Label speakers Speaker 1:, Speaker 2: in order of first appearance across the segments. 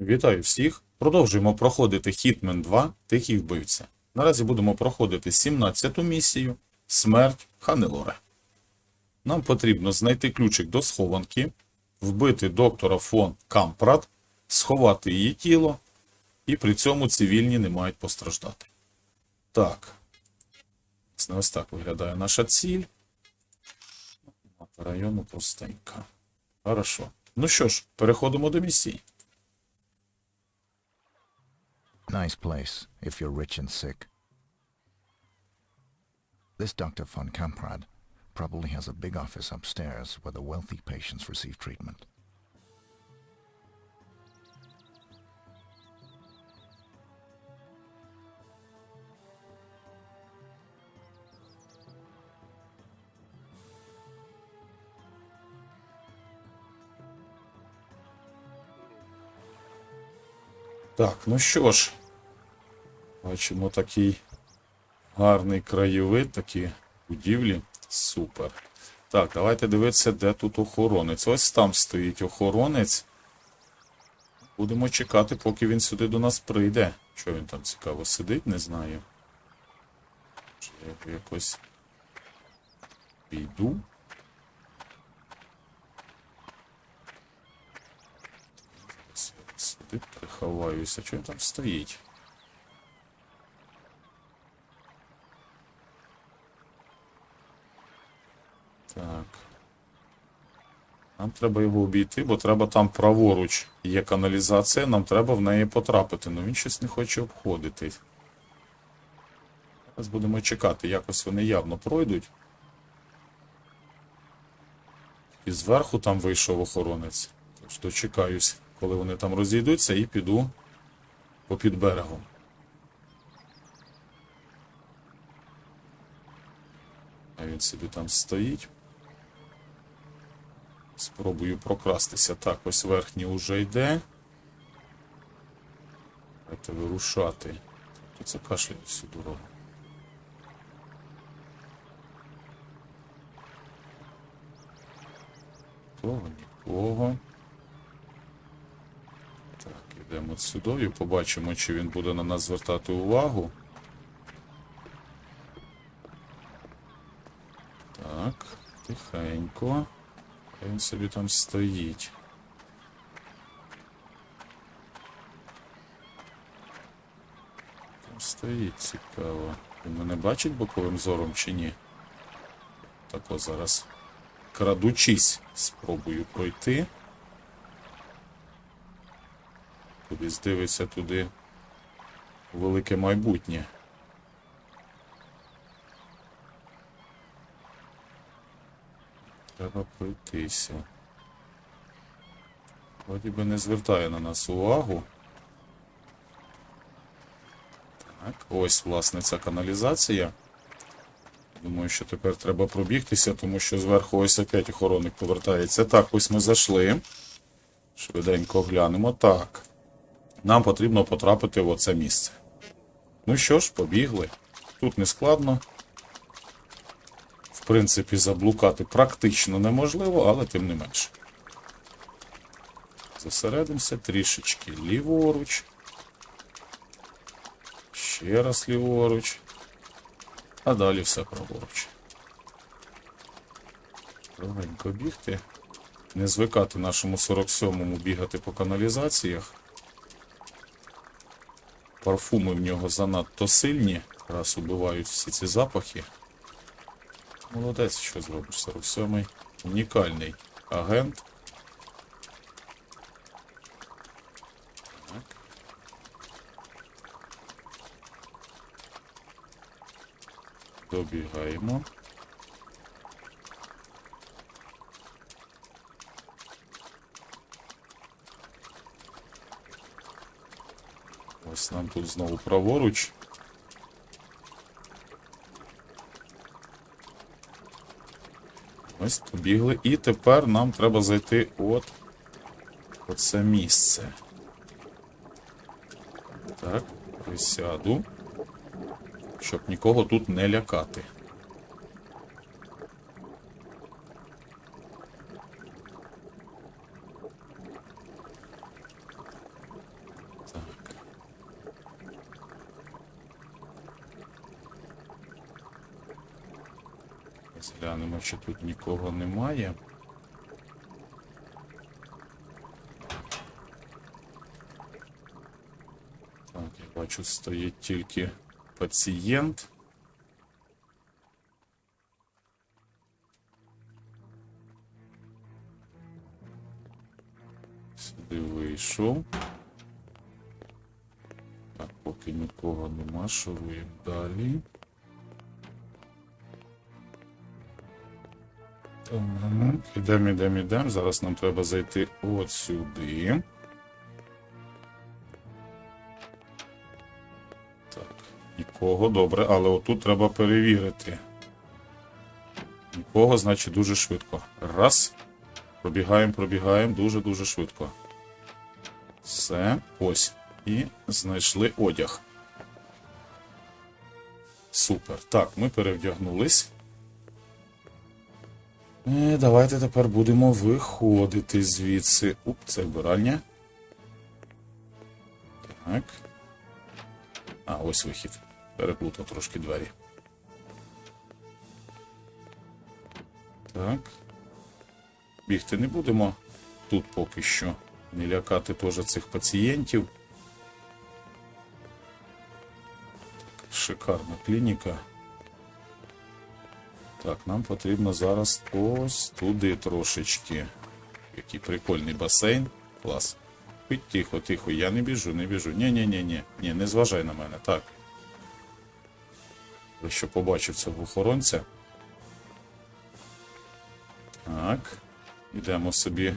Speaker 1: Вітаю всіх! Продовжуємо проходити Hitman 2 Тихий вбивця. Наразі будемо проходити 17-ту місію Смерть Ханелоре. Нам потрібно знайти ключик до схованки, вбити доктора фон Кампрат, сховати її тіло, і при цьому цивільні не мають постраждати. Так. Ось так виглядає наша ціль. Району простенька. Хорошо. Ну що ж, переходимо до місії.
Speaker 2: Nice place, if you're rich and sick. This Dr. von Kamprad probably has a big office upstairs where the wealthy patients receive treatment.
Speaker 1: Так, ну що ж, Бачимо такий гарний краєвид, такі будівлі. Супер. Так, давайте дивитися, де тут охоронець. Ось там стоїть охоронець. Будемо чекати, поки він сюди до нас прийде. Що він там цікаво сидить, не знаю. Я якось піду. Сюди приховаюся. Що він там стоїть? Так. Нам треба його обійти, бо треба там праворуч є каналізація, нам треба в неї потрапити. Ну він щось не хоче обходити. Зараз будемо чекати, якось вони явно пройдуть. І зверху там вийшов охоронець. Тож дочекаюсь, коли вони там розійдуться, і піду попід берегом. А він собі там стоїть. Спробую прокрастися. Так, ось верхній уже йде. Давайте вирушати. Хто це кашляє всю дорогу? Того, нікого. Так, йдемо сюди і побачимо, чи він буде на нас звертати увагу. Так, тихенько. Він собі там стоїть. Там стоїть цікаво. Він мене бачить боковим зором чи ні? Так ось зараз. Крадучись, спробую пройти. Кудись дивиться туди велике майбутнє. Треба пройтися. Вроді би не звертає на нас увагу. Так, ось, власне, ця каналізація. Думаю, що тепер треба пробігтися, тому що зверху ось опять охоронник повертається. Так, ось ми зайшли. Швиденько глянемо. Так. Нам потрібно потрапити в оце місце. Ну що ж, побігли. Тут не складно. В принципі, заблукати практично неможливо, але тим не менше. Зосередимося трішечки ліворуч. Ще раз ліворуч. А далі все праворуч. Легенько бігти. Не звикати нашому 47-му бігати по каналізаціях. Парфуми в нього занадто сильні, раз убивають всі ці запахи. Молодець, що зробиш, 47-й. Унікальний агент. Так. Добігаємо. Ось нам тут знову праворуч. Ось побігли. І тепер нам треба зайти от оце місце. Так, присяду. Щоб нікого тут не лякати. Глянемо, тут нікого немає. Так, я бачу, стоїть тільки пацієнт. Сюди вийшов. Так, поки нікого нема, шуруємо далі. Так, ідемо, ідемо, ідемо. Зараз нам треба зайти от сюди. Так, нікого, добре, але отут треба перевірити. Нікого, значить, дуже швидко. Раз. Пробігаємо, пробігаємо дуже-дуже швидко. Все, ось. І знайшли одяг. Супер. Так, ми перевдягнулись. Е, давайте тепер будемо виходити звідси. Уп, це вбиральня. Так. А, ось вихід. Переплутав трошки двері. Так. Бігти не будемо. Тут поки що. Не лякати теж цих пацієнтів. Шикарна клініка. Так, нам потрібно зараз ось туди трошечки. Який прикольний басейн. Клас. Ой, Тихо, тихо, я не біжу, не біжу. Ні, ні, ні, ні. Ні, не зважай на мене. Так. Я що побачив цього охоронця. Так. Ідемо собі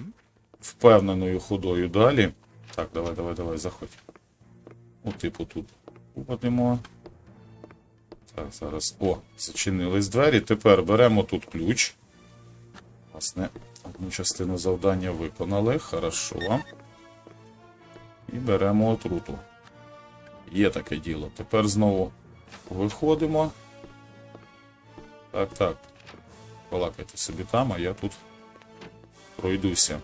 Speaker 1: впевненою ходою далі. Так, давай, давай, давай, заходь. Ну, типу, тут упадемо. Так, зараз. О, зачинились двері. Тепер беремо тут ключ. Власне, одну частину завдання виконали. Хорошо. І беремо отруту. Є таке діло. Тепер знову виходимо. Так, так. Балакайте собі там, а я тут пройдуся.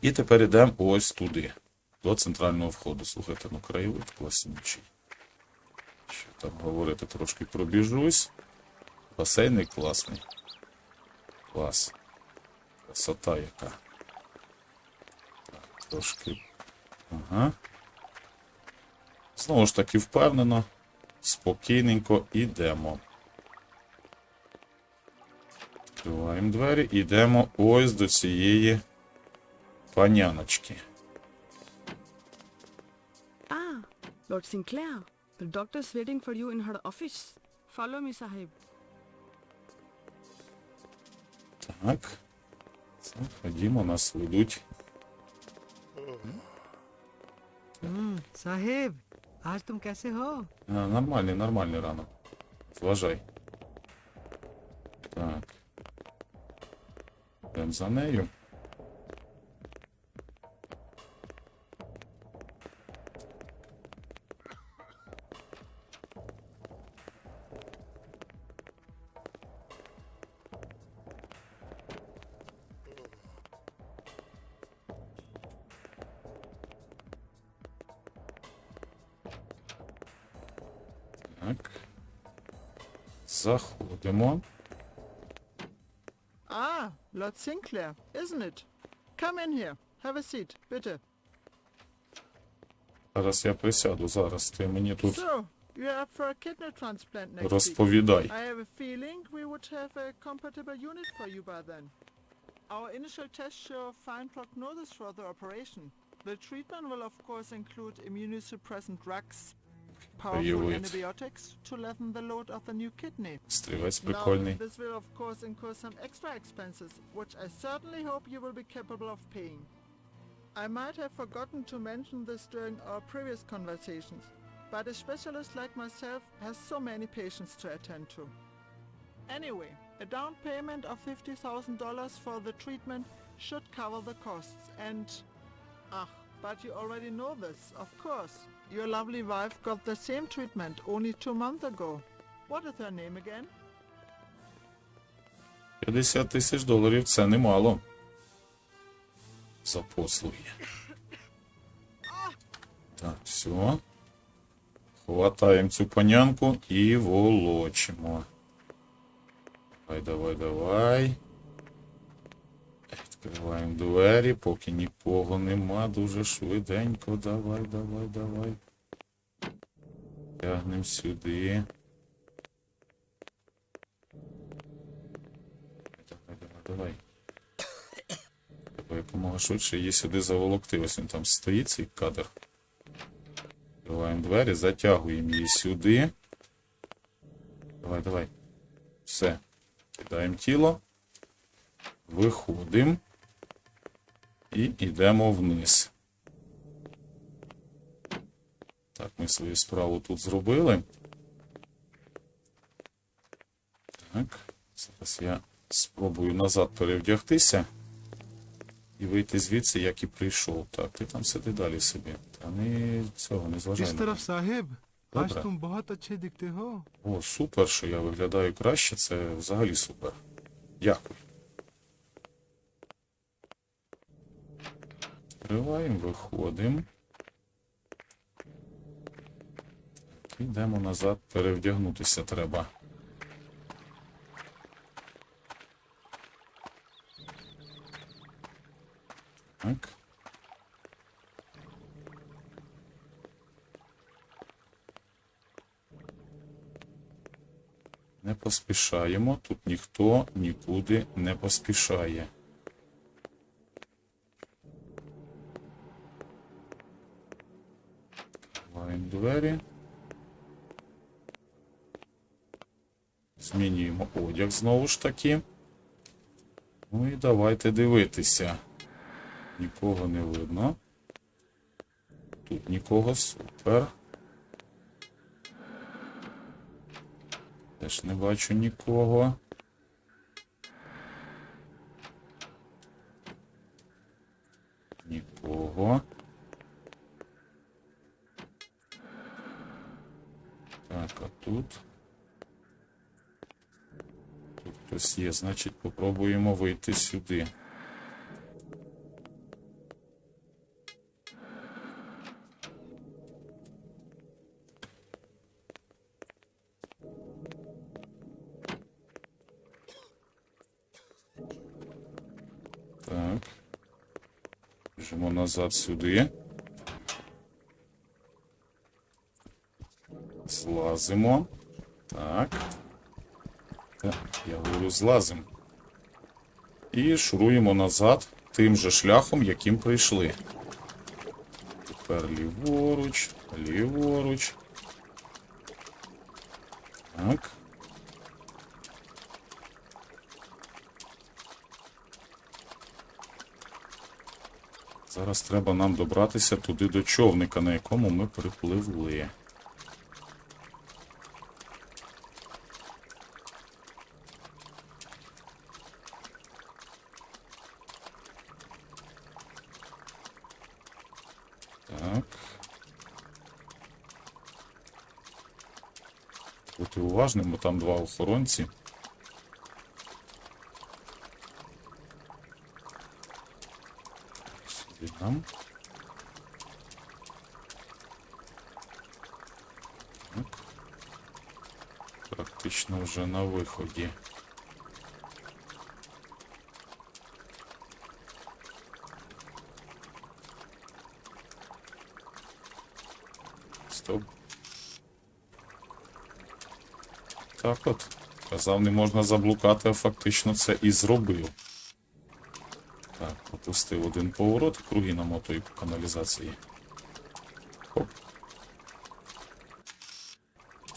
Speaker 1: І тепер йдемо ось туди, до центрального входу. Слухайте, ну краєвид класнючий. Що там говорити, трошки пробіжусь. Басейний класний. Клас. Красота яка. Так, трошки. Ага. Знову ж таки впевнено. Спокійненько йдемо. Відкриваємо двері йдемо ось до цієї паняночки.
Speaker 3: Ah, Lord Sinclair. The doctor's waiting for you in her office. Follow me, Sahib.
Speaker 1: Так. Ходімо, нас ведуть.
Speaker 4: Сахиб, аж там кесе го?
Speaker 1: А, нормальний, нормальний ранок. Зважай. Так. Йдемо за нею. Так. Заходимо.
Speaker 5: Ah, Lord Sinclair, isn't it? Come in here. Have a seat, bitte.
Speaker 1: Зараз я присяду, зараз ти мені тут
Speaker 5: So, you're up for a kidney transplant next week.
Speaker 1: розповідай.
Speaker 5: I have a feeling we would have a compatible unit for you by then. Our initial tests show a fine prognosis for the operation. The treatment will of course include immunosuppressant drugs, powerful
Speaker 1: Привіт.
Speaker 5: antibiotics to lessen the load of the new kidney.
Speaker 1: Стрілець
Speaker 5: Now,
Speaker 1: прикольний.
Speaker 5: this will of course incur some extra expenses, which I certainly hope you will be capable of paying. I might have forgotten to mention this during our previous conversations, but a specialist like myself has so many patients to attend to. Anyway, a down payment of $50,000 for the treatment should cover the costs and... Ah, but you already know this, of course. Your lovely wife got the same treatment only two months ago. What is her name again?
Speaker 1: 50 тисяч доларів це немало. За послуги. Так, все. Хватаємо цю панянку і волочимо. Давай, давай, давай. Відкриваємо двері, поки нікого нема. Дуже швиденько. Давай, давай, давай. Тягнемо сюди. Давай, давай, давай. Треба якомога швидше її сюди заволокти. Ось він там стоїть, цей кадр. Відкриваємо двері, затягуємо її сюди. Давай, давай. Все. Кидаємо тіло. Виходимо. І йдемо вниз. Так, ми свою справу тут зробили. Так, зараз я спробую назад перевдягтися і вийти звідси, як і прийшов. Так, ти там сиди далі собі. Та не цього не зважай.
Speaker 4: Сагиб, бач там багато чедиктего.
Speaker 1: О, супер, що я виглядаю краще, це взагалі супер. Дякую. Відкриваємо, виходимо. Йдемо назад, перевдягнутися треба. Так. Не поспішаємо. Тут ніхто нікуди не поспішає. Відкриваємо двері. Одяг знову ж таки. Ну і давайте дивитися. Нікого не видно. Тут нікого супер. Теж не бачу. Нікого. Так, а тут. Тут хтось є, значить попробуємо вийти сюди. Так. Біжимо назад сюди. Злазимо. Так. Я говорю, злазимо. І шуруємо назад тим же шляхом, яким прийшли. Тепер ліворуч, ліворуч. Так. Зараз треба нам добратися туди до човника, на якому ми припливли. Так. Бути уважним, бо там два охоронці. Сюди нам. Так. Практично вже на виході. Так от. Казав, не можна заблукати, а фактично це і зробив. Так, пропустив один поворот, круги намотую по каналізації. Хоп.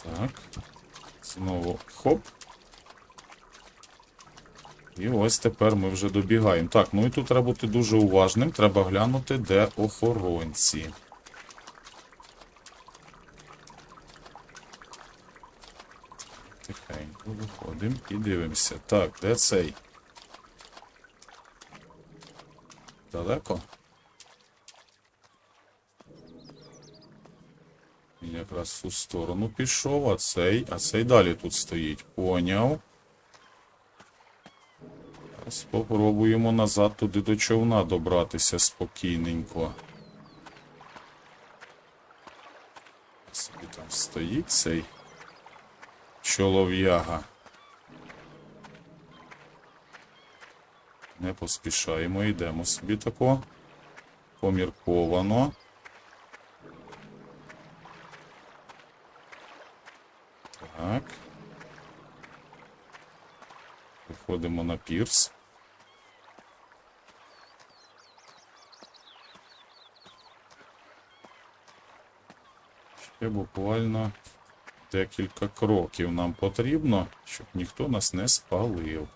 Speaker 1: Так. Знову хоп. І ось тепер ми вже добігаємо. Так, ну і тут треба бути дуже уважним. Треба глянути, де охоронці. Тихенько виходимо і дивимося. Так, де цей? Далеко? Він якраз в ту сторону пішов, а цей, а цей далі тут стоїть. Поняв. Спробуємо назад туди до човна добратися спокійненько. Собі там стоїть цей чолов'яга. Не поспішаємо, йдемо собі тако. Помірковано. Так. Виходимо на пірс. Ще буквально декілька кроків нам потрібно, щоб ніхто нас не спалив.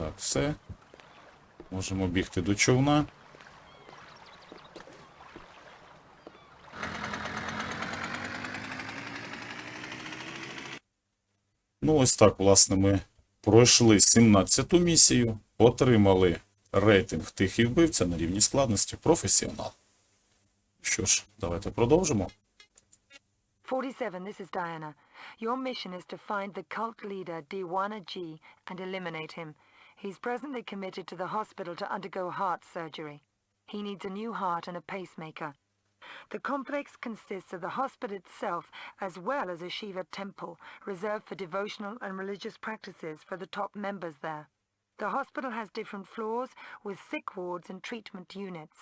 Speaker 1: Так, все. Можемо бігти до човна. Ну, ось так, власне, ми пройшли 17-ту місію, отримали рейтинг тихий вбивця на рівні складності професіонал. Що ж, давайте продовжимо.
Speaker 6: 47, this is Diana. Your mission is to find the cult leader Diwana G and eliminate him. He's presently committed to the hospital to undergo heart surgery. He needs a new heart and a pacemaker. The complex consists of the hospital itself as well as a Shiva temple reserved for devotional and religious practices for the top members there. The hospital has different floors with sick wards and treatment units.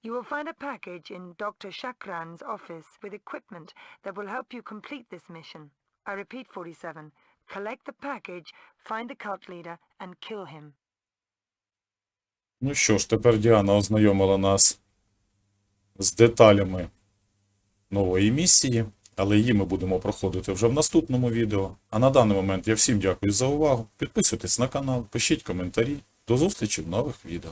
Speaker 6: You will find a package in Dr. Chakran's office with equipment that will help you complete this mission. I repeat, 47. Collect the package, find the cult leader, and kill him.
Speaker 1: Ну що ж, тепер Діана ознайомила нас з деталями нової місії, але її ми будемо проходити вже в наступному відео. А на даний момент я всім дякую за увагу. Підписуйтесь на канал, пишіть коментарі. До зустрічі в нових відео.